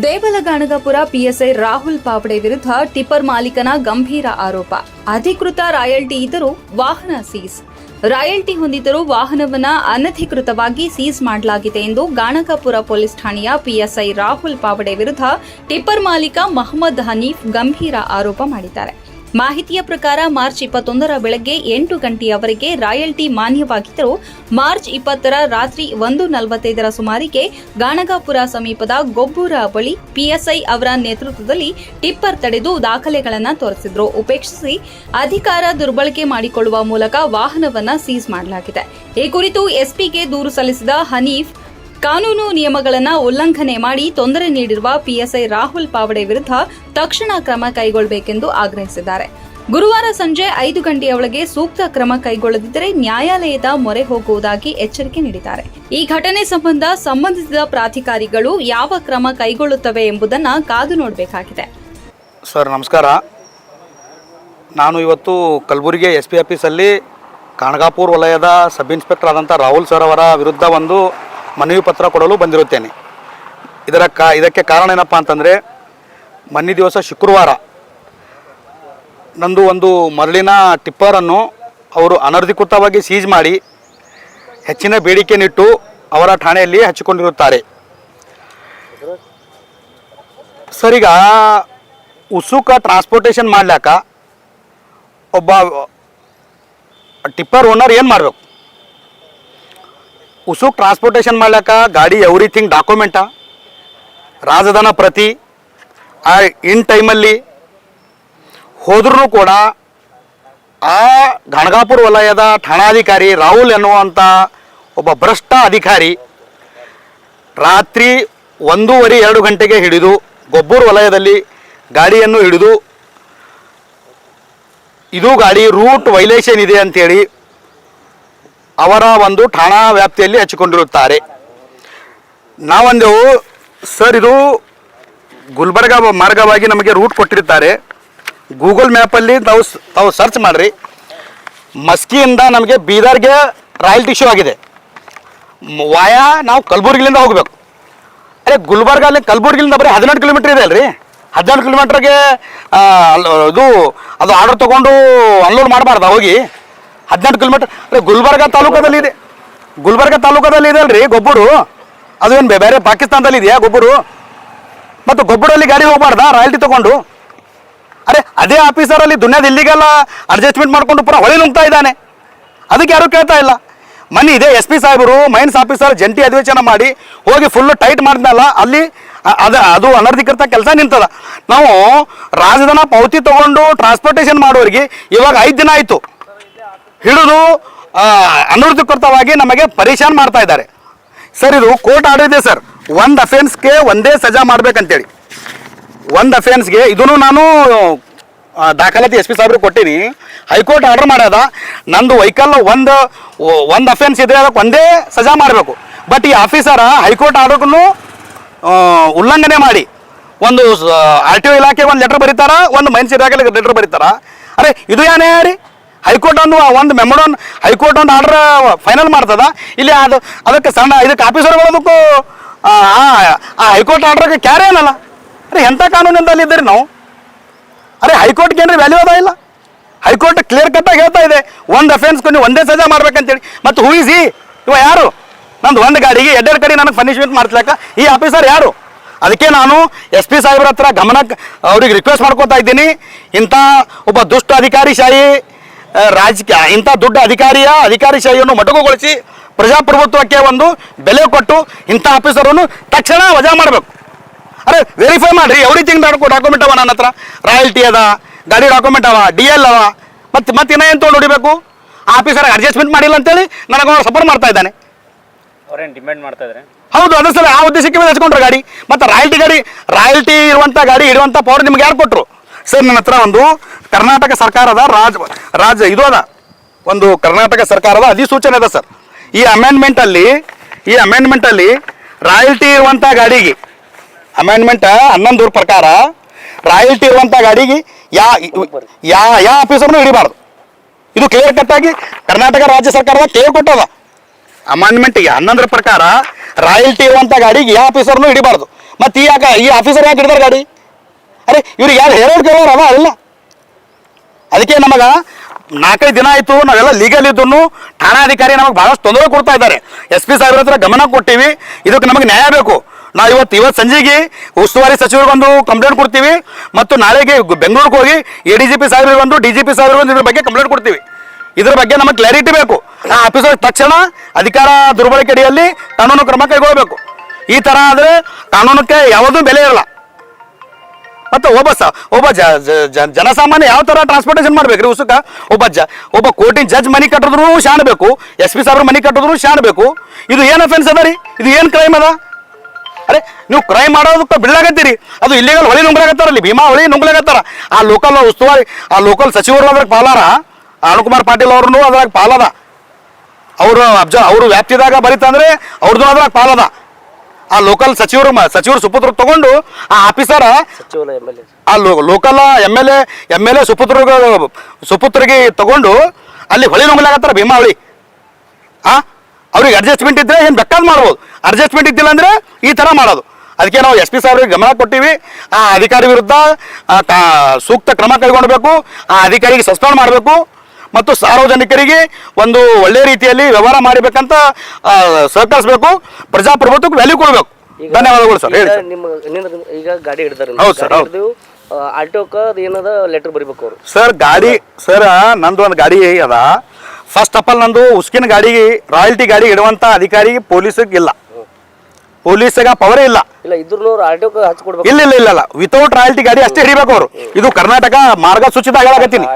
ದೇವಲಗಾಣಗಪುರ PSI Rahul Pawade ವಿರುದ್ಧ tipper ಮಾಲೀಕನ ಗಂಭೀರ ಆರೋಪ. ಅಧಿಕೃತ ರಾಯಲ್ಟಿ ಇದ್ದರೂ ವಾಹನ ಸೀಸ್. ರಾಯಲ್ಟಿ ಹೊಂದಿದ್ದರೂ ವಾಹನವನ್ನ ಅನಧಿಕೃತವಾಗಿ ಸೀಸ್ ಮಾಡಲಾಗಿದೆ ಎಂದು ಗಾಣಗಾಪುರ ಪೊಲೀಸ್ ಠಾಣೆಯ ಪಿಎಸ್ಐ ರಾಹುಲ್ ಪಾವಡೆ ವಿರುದ್ಧ ಟಿಪ್ಪರ್ ಮಾಲೀಕ ಮಹಮ್ಮದ್ ಹನೀಫ್ ಗಂಭೀರ ಆರೋಪ ಮಾಡಿದ್ದಾರೆ. ಮಾಹಿತಿಯ ಪ್ರಕಾರ ಮಾರ್ಚ್ ಇಪ್ಪತ್ತೊಂದರ ಬೆಳಗ್ಗೆ ಎಂಟು ಗಂಟೆಯವರೆಗೆ ರಾಯಲ್ಟಿ ಮಾನ್ಯವಾಗಿದ್ದರೂ ಮಾರ್ಚ್ ಇಪ್ಪತ್ತರ ರಾತ್ರಿ ಒಂದು ನಲವತ್ತೈದರ ಸುಮಾರಿಗೆ ಗಾಣಗಾಪುರ ಸಮೀಪದ ಗೊಬ್ಬೂರ ಬಳಿ ಪಿಎಸ್ಐ ಅವರ ನೇತೃತ್ವದಲ್ಲಿ ಟಿಪ್ಪರ್ ತಡೆದು ದಾಖಲೆಗಳನ್ನು ತೋರಿಸಿದ್ರು. ಉಪೇಕ್ಷಿಸಿ ಅಧಿಕಾರ ದುರ್ಬಳಕೆ ಮಾಡಿಕೊಳ್ಳುವ ಮೂಲಕ ವಾಹನವನ್ನು ಸೀಸ್ ಮಾಡಲಾಗಿದೆ. ಈ ಕುರಿತು ಎಸ್ಪಿಗೆ ದೂರು ಸಲ್ಲಿಸಿದ ಹನೀಫ್ ಕಾನೂನು ನಿಯಮಗಳನ್ನು ಉಲ್ಲಂಘನೆ ಮಾಡಿ ತೊಂದರೆ ನೀಡಿರುವ ಪಿಎಸ್ಐ ರಾಹುಲ್ ಪಾವಡೆ ವಿರುದ್ಧ ತಕ್ಷಣ ಕ್ರಮ ಕೈಗೊಳ್ಳಬೇಕೆಂದು ಆಗ್ರಹಿಸಿದ್ದಾರೆ. ಗುರುವಾರ ಸಂಜೆ ಐದು ಗಂಟೆಯ ಒಳಗೆ ಸೂಕ್ತ ಕ್ರಮ ಕೈಗೊಳ್ಳದಿದ್ದರೆ ನ್ಯಾಯಾಲಯದ ಮೊರೆ ಹೋಗುವುದಾಗಿ ಎಚ್ಚರಿಕೆ ನೀಡಿದ್ದಾರೆ. ಈ ಘಟನೆ ಸಂಬಂಧ ಸಂಬಂಧಿಸಿದ ಪ್ರಾಧಿಕಾರಿಗಳು ಯಾವ ಕ್ರಮ ಕೈಗೊಳ್ಳುತ್ತವೆ ಎಂಬುದನ್ನು ಕಾದು ನೋಡಬೇಕಾಗಿದೆ. ಸರ್, ನಮಸ್ಕಾರ. ನಾನು ಇವತ್ತು ಕಲಬುರಗಿ ಎಸ್ ಪಿ ಆಫೀಸಲ್ಲಿ ಕಾಣಗಾಪುರ್ ವಲಯದ ಸಬ್ ಇನ್ಸ್ಪೆಕ್ಟರ್ ಆದಂಥ ರಾಹುಲ್ ಸರ್ ಅವರ ವಿರುದ್ಧ ಒಂದು ಮನವಿ ಪತ್ರ ಕೊಡಲು ಬಂದಿರುತ್ತೇನೆ. ಇದರ ಕಾ, ಇದಕ್ಕೆ ಕಾರಣ ಏನಪ್ಪ ಅಂತಂದರೆ, ಮೊನ್ನೆ ದಿವಸ ಶುಕ್ರವಾರ ನಂದು ಒಂದು ಮರಳಿನ ಟಿಪ್ಪರನ್ನು ಅವರು ಅನಧಿಕೃತವಾಗಿ ಸೀಜ್ ಮಾಡಿ ಹೆಚ್ಚಿನ ಬೇಡಿಕೆನಿಟ್ಟು ಅವರ ಠಾಣೆಯಲ್ಲಿ ಹಚ್ಚಿಕೊಂಡಿರುತ್ತಾರೆ. ಸರಿಗ ಉಸುಕ ಟ್ರಾನ್ಸ್ಪೋರ್ಟೇಷನ್ ಮಾಡ್ಲಾಕ ಒಬ್ಬ ಟಿಪ್ಪರ್ ಓನರ್ ಏನು ಮಾಡಬೇಕು? ಉಸುಕ್ ಟ್ರಾನ್ಸ್ಪೋರ್ಟೇಷನ್ ಮಾಡ್ಲಾಕ ಗಾಡಿ ಎವ್ರಿಥಿಂಗ್ ಡಾಕ್ಯುಮೆಂಟ ರಾಜಧಾನ ಪ್ರತಿ, ಆ ಇನ್ ಟೈಮಲ್ಲಿ ಹೋದ್ರೂ ಕೂಡ ಆ ಗಣಗಾಪುರ ವಲಯದ ಠಾಣಾಧಿಕಾರಿ ರಾಹುಲ್ ಎನ್ನುವಂಥ ಒಬ್ಬ ಭ್ರಷ್ಟ ಅಧಿಕಾರಿ ರಾತ್ರಿ ಒಂದೂವರೆ ಎರಡು ಗಂಟೆಗೆ ಹಿಡಿದು ಗೊಬ್ಬೂರು ವಲಯದಲ್ಲಿ ಗಾಡಿಯನ್ನು ಹಿಡಿದು, ಇದು ಗಾಡಿ ರೂಟ್ ವೈಲೇಷನ್ ಇದೆ ಅಂತೇಳಿ ಅವರ ಒಂದು ಠಾಣಾ ವ್ಯಾಪ್ತಿಯಲ್ಲಿ ಹಚ್ಚಿಕೊಂಡಿರುತ್ತಾರೆ. ನಾವೊಂದೆವು ಸರ್ ಇದು ಗುಲ್ಬರ್ಗ ಮಾರ್ಗವಾಗಿ ನಮಗೆ ರೂಟ್ ಕೊಟ್ಟಿರ್ತಾರೆ ಗೂಗಲ್ ಮ್ಯಾಪಲ್ಲಿ ತಾವು ತಾವು ಸರ್ಚ್ ಮಾಡಿರಿ. ಮಸ್ಕಿಯಿಂದ ನಮಗೆ ಬೀದರ್ಗೆ ರಾಯಲ್ ಟಿಶ್ಯೂ ಆಗಿದೆ. ವಾಯ ನಾವು ಕಲಬುರ್ಗಿಲಿಂದ ಹೋಗಬೇಕು. ಅರೆ ಗುಲ್ಬರ್ಗ ಅಲ್ಲಿ ಕಲಬುರ್ಗಿಲಿಂದ ಬರೀ ಹದಿನೆಂಟು ಕಿಲೋಮೀಟ್ರ್ ಇದೆ ಅಲ್ರಿ. ಹದಿನೆಂಟು ಕಿಲೋಮೀಟ್ರಿಗೆ ಇದು, ಅದು ಆರ್ಡರ್ ತೊಗೊಂಡು ಅನ್ಲೋಡ್ ಮಾಡಬಾರ್ದ ಹೋಗಿ? ಹದಿನೆಂಟು ಕಿಲೋಮೀಟರ್. ಅರೆ ಗುಲ್ಬರ್ಗ ತಾಲೂಕದಲ್ಲಿ ಇದೆ. ಗುಲ್ಬರ್ಗ ತಾಲೂಕದಲ್ಲಿ ಇದೆ ಅಲ್ರಿ ಗೊಬ್ಬರು. ಅದು ಏನು ಬೇರೆ ಪಾಕಿಸ್ತಾನದಲ್ಲಿ ಇದೆಯಾ ಗೊಬ್ಬರು? ಮತ್ತು ಗೊಬ್ಬರಲ್ಲಿ ಗಾಡಿ ಹೋಗ್ಬಾರ್ದಾ? ರಾಯಲ್ಟಿ ತಗೊಂಡು? ಅರೆ, ಅದೇ ಆಫೀಸರಲ್ಲಿ ದುನಿಯಾದ ಇಲ್ಲಿಗೆಲ್ಲ ಅಡ್ಜಸ್ಟ್ಮೆಂಟ್ ಮಾಡ್ಕೊಂಡು ಪುರ ಹೊಳೆ ನುಂಗ್ತಾ ಇದ್ದಾನೆ. ಅದಕ್ಕೆ ಯಾರು ಕೇಳ್ತಾ ಇಲ್ಲ. ಮನೆ ಇದೆ ಎಸ್ ಪಿ ಸಾಹೇಬರು, ಮೈನ್ಸ್ ಆಫೀಸರ್, ಜಂಟಿ ಅಧಿವೇಶನ ಮಾಡಿ ಹೋಗಿ ಫುಲ್ ಟೈಟ್ ಮಾಡಿದ್ನಲ್ಲ, ಅಲ್ಲಿ ಅದ ಅದು ಅನರ್ಧಿಕೃತ ಕೆಲಸ ನಿಂತದ. ನಾವು ರಾಜಧಾನ ಪಾವತಿ ತಗೊಂಡು ಟ್ರಾನ್ಸ್ಪೋರ್ಟೇಷನ್ ಮಾಡೋರಿಗೆ ಇವಾಗ ಐದು ದಿನ ಆಯಿತು. ಹಿಡಿದು ಆ, ಅನಧಿಕೃತವಾಗಿ ನಮಗೆ ಪರೇಶಾನ್ ಮಾಡ್ತಾ ಇದ್ದಾರೆ. ಸರ್ ಇದು ಕೋರ್ಟ್ ಆರ್ಡರ್ ಇದೆ ಸರ್. ಒಂದು ಅಫೆನ್ಸ್ಗೆ ಒಂದೇ ಸಜಾ ಮಾಡ್ಬೇಕಂತೇಳಿ. ಒಂದು ಅಫೆನ್ಸ್ಗೆ ಇದನ್ನು ನಾನು ದಾಖಲಾತಿ ಎಸ್ ಪಿ ಸಾಹೇಬ್ರಿಗೆ ಕೊಟ್ಟೀನಿ. High court order ಮಾಡ್ಯದ. ನಂದು ವೆಹಿಕಲ್ ಒಂದು ಒಂದು ಅಫೆನ್ಸ್ ಇದ್ರೆ ಅದಕ್ಕೆ ಒಂದೇ ಸಜಾ ಮಾಡಬೇಕು. ಬಟ್ ಈ ಆಫೀಸರ ಹೈಕೋರ್ಟ್ ಆರ್ಡರ್ಗೂ ಉಲ್ಲಂಘನೆ ಮಾಡಿ. ಒಂದು ಆರ್ ಟಿ ಒ ಇಲಾಖೆ ಒಂದು ಲೆಟರ್ ಬರೀತಾರ ಒಂದು ಮೈನ್ಸ್ ಇಲಾಖೆ ಲೆಟರ್ ಬರೀತಾರ. ಅರೆ ಇದು ಏನೇ ರೀ ಹೈಕೋರ್ಟ್ ಒಂದು ಒಂದು ಮೆಮೊಡನ್ ಹೈಕೋರ್ಟ್ ಒಂದು ಆರ್ಡರ್ ಫೈನಲ್ ಮಾಡ್ತದ. ಇಲ್ಲಿ ಅದು ಅದಕ್ಕೆ ಸಣ್ಣ ಇದಕ್ಕೆ ಆಫೀಸರ್ಗಳು ಅದಕ್ಕೂ ಆ ಹೈಕೋರ್ಟ್ ಆರ್ಡ್ರಿಗೆ ಕ್ಯಾರೇ ಏನಲ್ಲ? ಅರೆ ಎಂಥ ಕಾನೂನಿಂದಲ್ಲಿ ಇದ್ದೀರಿ ನಾವು? ಅರೆ ಹೈಕೋರ್ಟ್ಗೆ ಏನ್ರಿ ವ್ಯಾಲ್ಯೂ ಅದ ಇಲ್ಲ? ಹೈಕೋರ್ಟ್ ಕ್ಲಿಯರ್ ಕಟ್ಟಾಗಿ ಹೇಳ್ತಾ ಇದೆ. ಒಂದು ಅಫೆನ್ಸ್ ಕೊನೆ ಒಂದೇ ಸಜಾ ಮಾಡ್ಬೇಕಂತೇಳಿ. ಮತ್ತು ಹೂ ಇಸ್ ಈ ಇವ ಯಾರು? ನಂದು ಒಂದು ಗಾಡಿಗೆ ಎರಡೆರಡು ಕಡೆ ನನಗೆ ಪನಿಷ್ಮೆಂಟ್ ಮಾಡ್ಸ್ಲಾಕ ಈ ಆಫೀಸರ್ ಯಾರು? ಅದಕ್ಕೆ ನಾನು ಎಸ್ ಪಿ ಸಾಹೇಬ್ರ ಹತ್ರ ಗಮನಕ್ಕೆ ಅವ್ರಿಗೆ ರಿಕ್ವೆಸ್ಟ್ ಮಾಡ್ಕೊತಾ ಇದ್ದೀನಿ. ಇಂಥ ಒಬ್ಬ ದುಷ್ಟ ಅಧಿಕಾರಿಶಾಹಿ ಆ, ರಾಜಕೀಯ ಇಂಥ ದೊಡ್ಡ ಅಧಿಕಾರಿಯ ಅಧಿಕಾರಿ ಅಧಿಕಾರಿಶಾಹಿಯನ್ನು ಮೊಟಕುಗೊಳಿಸಿ ಪ್ರಜಾಪ್ರಭುತ್ವಕ್ಕೆ ಒಂದು ಬೆಲೆ ಕೊಟ್ಟು ಇಂಥ ಆಫೀಸರನ್ನು ತಕ್ಷಣ ವಜಾ ಮಾಡಬೇಕು. ಅರೆ ವೆರಿಫೈ ಮಾಡಿರಿ ಎವ್ರಿಥಿಂಗ್ ಡಾಕ್ಯುಮೆಂಟ್ ಅವ ನನ್ನ ಹತ್ರ ರಾಯಲ್ಟಿ ಅದ ಗಾಡಿ ಡಾಕ್ಯುಮೆಂಟ್ ಅವ ಡಿ ಎಲ್ ಅವ. ಮತ್ತೆ ಮತ್ತೆ ಇನ್ನೇನು ತೊಗೊಂಡು ಹೊಡಿಬೇಕು? ಆಫೀಸರ್ ಅಡ್ಜಸ್ಟ್ಮೆಂಟ್ ಮಾಡಿಲ್ಲ ಅಂತೇಳಿ ನನಗೆ ಅವ್ರು ಸಪೋರ್ಟ್ ಮಾಡ್ತಾ ಇದ್ದಾನೆ. ಅವ್ರೇನು ಡಿಮ್ಯಾಂಡ್ ಮಾಡ್ತಾ ಇದ್ದಾರೆ ಹೌದು ಅದೇ ಸರ್ ಆ ಉದ್ದೇಶಕ್ಕೆ ಮೇಲೆ ಹಚ್ಕೊಂಡ್ರೆ ಗಾಡಿ. ಮತ್ತು ರಾಯಲ್ಟಿ ಗಾಡಿ ರಾಯಲ್ಟಿ ಇರುವಂಥ ಗಾಡಿ ಇಡುವಂಥ ಪವರ್ ನಿಮ್ಗೆ ಯಾರು ಕೊಟ್ಟರು ಸರ್, ನನ್ನ ಹತ್ರ ಒಂದು ಕರ್ನಾಟಕ ಸರ್ಕಾರದ ರಾಜ ರಾಜ, ಇದು ಅದ. ಒಂದು ಕರ್ನಾಟಕ ಸರ್ಕಾರದ ಅಧಿಸೂಚನೆ ಅದ ಸರ್. ಈ ಅಮೆಂಡ್ಮೆಂಟಲ್ಲಿ ಈ ಅಮೆಂಡ್ಮೆಂಟಲ್ಲಿ ರಾಯಲ್ಟಿ ಇರುವಂಥ ಗಾಡಿಗೆ ಅಮೆಂಡ್ಮೆಂಟ್ ಹನ್ನೊಂದೂರ ಪ್ರಕಾರ ರಾಯಲ್ಟಿ ಇರುವಂಥ ಗಾಡಿಗೆ ಯಾ ಯಾ ಯಾವ ಆಫೀಸರ್ನು ಹಿಡಿಬಾರ್ದು. ಇದು ಕ್ಲಿಯರ್ ಕಟ್ ಆಗಿ ಕರ್ನಾಟಕ ರಾಜ್ಯ ಸರ್ಕಾರದ ಕ್ಲಿಯರ್ ಕೊಟ್ಟದ ಅಮೆಂಡ್ಮೆಂಟ್ಗೆ ಹನ್ನೊಂದರ ಪ್ರಕಾರ ರಾಯಲ್ಟಿ ಇರುವಂಥ ಗಾಡಿಗೆ ಯಾವ ಆಫೀಸರ್ನು ಹಿಡಿಬಾರ್ದು. ಮತ್ತೆ ಈ ಯಾಕೆ, ಈ ಆಫೀಸರ್ ಯಾಕೆ ಹಿಡಿದಾರೆ ಗಾಡಿ? ಅರೆ ಇವ್ರಿಗೆ ಯಾರು ಹೇಳೋರು ಕೇಳೋರು ಅವ, ಅಲ್ಲ. ಅದಕ್ಕೆ ನಮಗ ನಾಲ್ಕೈದು ದಿನ ಆಯ್ತು, ನಾವೆಲ್ಲ ಲೀಗಲ್ ಇದ್ದು ಠಾಣಾಧಿಕಾರಿ ನಮಗೆ ಬಹಳಷ್ಟು ತೊಂದರೆ ಕೊಡ್ತಾ ಇದ್ದಾರೆ. ಎಸ್ ಪಿ ಸಾಹೇಬ್ರ ಹತ್ರ ಗಮನ ಕೊಟ್ಟಿವಿ, ಇದಕ್ಕೆ ನಮಗೆ ನ್ಯಾಯ ಬೇಕು. ನಾವು ಇವತ್ತು ಇವತ್ತು ಸಂಜೆಗೆ ಉಸ್ತುವಾರಿ ಸಚಿವರಿಗೊಂದು ಕಂಪ್ಲೇಂಟ್ ಕೊಡ್ತೀವಿ, ಮತ್ತು ನಾಳೆಗೆ ಬೆಂಗಳೂರಿಗೆ ಹೋಗಿ ಎ ಡಿ ಜಿ ಪಿ ಸಾಹೇಬ್ರಿಗೊಂದು ಡಿ ಜಿ ಪಿ ಸಾಹೇಬ್ರಿಗೊಂದು ಇದ್ರ ಬಗ್ಗೆ ಕಂಪ್ಲೇಂಟ್ ಕೊಡ್ತೀವಿ. ಇದ್ರ ಬಗ್ಗೆ ನಮಗೆ ಕ್ಲಾರಿಟಿ ಬೇಕು. ಆ ಆಫೀಸರ್ ತಕ್ಷಣ ಅಧಿಕಾರ ದುರ್ಬಳಕೆ ಅಡಿಯಲ್ಲಿ ಕಾನೂನು ಕ್ರಮ ಕೈಗೊಳ್ಳಬೇಕು ಈ ಥರ ಆದರೆ ಕಾನೂನಕ್ಕೆ ಯಾವುದೂ ಬೆಲೆ ಇರಲ್ಲ. ಮತ್ತೆ ಒಬ್ಬ ಸ ಒಬ್ಬ ಜ ಜನಸಾಮಾನ್ಯ ಯಾವ ತರ ಟ್ರಾನ್ಸ್ಪೋರ್ಟೇಷನ್ ಮಾಡ್ಬೇಕ್ರಿ ಉಸುಕ? ಒಬ್ಬ ಜ ಒಬ್ಬ ಕೋರ್ಟಿನ ಜಜ್ ಮನಿ ಕಟ್ಟಿದ್ರು ಶಾಣಬೇಕು ಬೇಕು ಎಸ್ ಪಿ ಸಾಹೇಬ್ರ ಮನಿ ಕಟ್ಟಿದ್ರು ಶಾಣಬೇಕು ಬೇಕು. ಇದು ಏನು ಅಫೆನ್ಸ್ ಅದ ರೀ? ಇದು ಏನು ಕ್ರೈಮ್ ಅದ? ಅರೆ, ನೀವು ಕ್ರೈಮ್ ಮಾಡೋದಕ್ಕೆ ಬಿಡ್ಲಾಗತ್ತೀರಿ ಅದು ಇಲ್ಲಿಗಲ್ ಹೊಳಿ ನುಂಗ್ಲಾಗತ್ತಾರಲ್ಲಿ ಭೀಮಾ ಹೊಳಿ ನುಂಗ್ಲಾಗತ್ತಾರ. ಆ ಲೋಕಲ್ ಉಸ್ತುವಾರಿ ಆ ಲೋಕಲ್ ಸಚಿವರು ಅದ್ರಾಗ ಪಾಲಾರ. ಅನುಕುಮಾರ್ ಪಾಟೀಲ್ ಅವ್ರನ್ನೂ ಅದ್ರಾಗ ಪಾಲದ. ಅವರು ಅಬ್ಜ ಅವರು ವ್ಯಾಪ್ತಿದಾಗ ಬರೀತಂದ್ರೆ ಅವ್ರದ್ದು ಅದ್ರಾಗ ಪಾಲದ. ಆ ಲೋಕಲ್ ಸಚಿವರು ಮ- ಸಚಿವರು ಸುಪುತ್ರ ತಗೊಂಡು ಆ ಆಫೀಸರ್ ಆ local M L A M L A ಸುಪುತ್ರ ಸುಪುತ್ರಿಗೆ ತಗೊಂಡು ಅಲ್ಲಿ ಹೊಳಿ ನುಂಗ್ಲಾಗತ್ತಾರ ಭೀಮಾ ಹೊಳಿ. ಆ? ಅವ್ರಿಗೆ ಅಡ್ಜಸ್ಟ್ಮೆಂಟ್ ಇದ್ರೆ ಏನು ಬೇಕಾದ್ ಮಾಡ್ಬೋದು. ಅಡ್ಜಸ್ಟ್ಮೆಂಟ್ ಇದ್ದಿಲ್ಲ ಅಂದ್ರೆ ಈ ಥರ ಮಾಡೋದು. ಅದಕ್ಕೆ ನಾವು ಎಸ್ ಪಿ ಸಾಹೇಬ್ರಿಗೆ ಗಮನ ಕೊಟ್ಟಿವಿ. ಆ ಅಧಿಕಾರಿ ವಿರುದ್ಧ ಸೂಕ್ತ ಕ್ರಮ ಕೈಗೊಳ್ಬೇಕು. ಆ ಅಧಿಕಾರಿಗೆ ಸಸ್ಪೆಂಡ್ ಮಾಡಬೇಕು. ಮತ್ತು ಸಾರ್ವಜನಿಕರಿಗೆ ಒಂದು ಒಳ್ಳೆ ರೀತಿಯಲ್ಲಿ ವ್ಯವಹಾರ ಮಾಡಬೇಕಂತ ಸಹಕರಿಸಬೇಕು ಪ್ರಜಾಪ್ರಭುತ್ವಕ್ಕೆ ವ್ಯಾಲ್ಯೂ ಕೊಡಬೇಕು. ಧನ್ಯವಾದಗಳು ಸರ್ ಹೇಳಿ ನಿಮ್ಮ ಈಗ ಗಾಡಿ ಹಿಡಿದಾರೆ ಹೌದು ಸರ್, ಹೌದು. ಹಿಡಿದು ಆಟೋಕ ಅದು ಏನದ ಲೆಟರ್ ಬರಿಬೇಕು ಅವರು? ಸರ್ ಗಾಡಿ ಸರ್ ನಂದು ಒಂದು ಗಾಡಿ ಅದ. ಫಸ್ಟ್ ಆಫ್ ಆಲ್ ನಂದು ಉಸ್ಕಿನ ಗಾಡಿ ರಾಯಲ್ಟಿ ಗಾಡಿ ಇಡುವಂತ ಅಧಿಕಾರಿ ಪೊಲೀಸ್ ಇಲ್ಲ. ಪೊಲೀಸ್ಗ ಪವರ್ ಇಲ್ಲ. ಇಲ್ಲ ಇದ್ರೂ ಅವ್ರು ಆಟೋಕ ಹಚ್ಕೊಡ್ಬೇಕು ಇಲ್ಲ ಇಲ್ಲ ಇಲ್ಲ ಇಲ್ಲ. ವಿತೌಟ್ ರಾಯಲ್ಟಿ ಗಾಡಿ ಅಷ್ಟೇ ಹಿಡಿಬೇಕು ಅವರು. ಇದು ಕರ್ನಾಟಕ ಮಾರ್ಗಸೂಚಿತ ಹೇಳಕತ್ತೀನಿ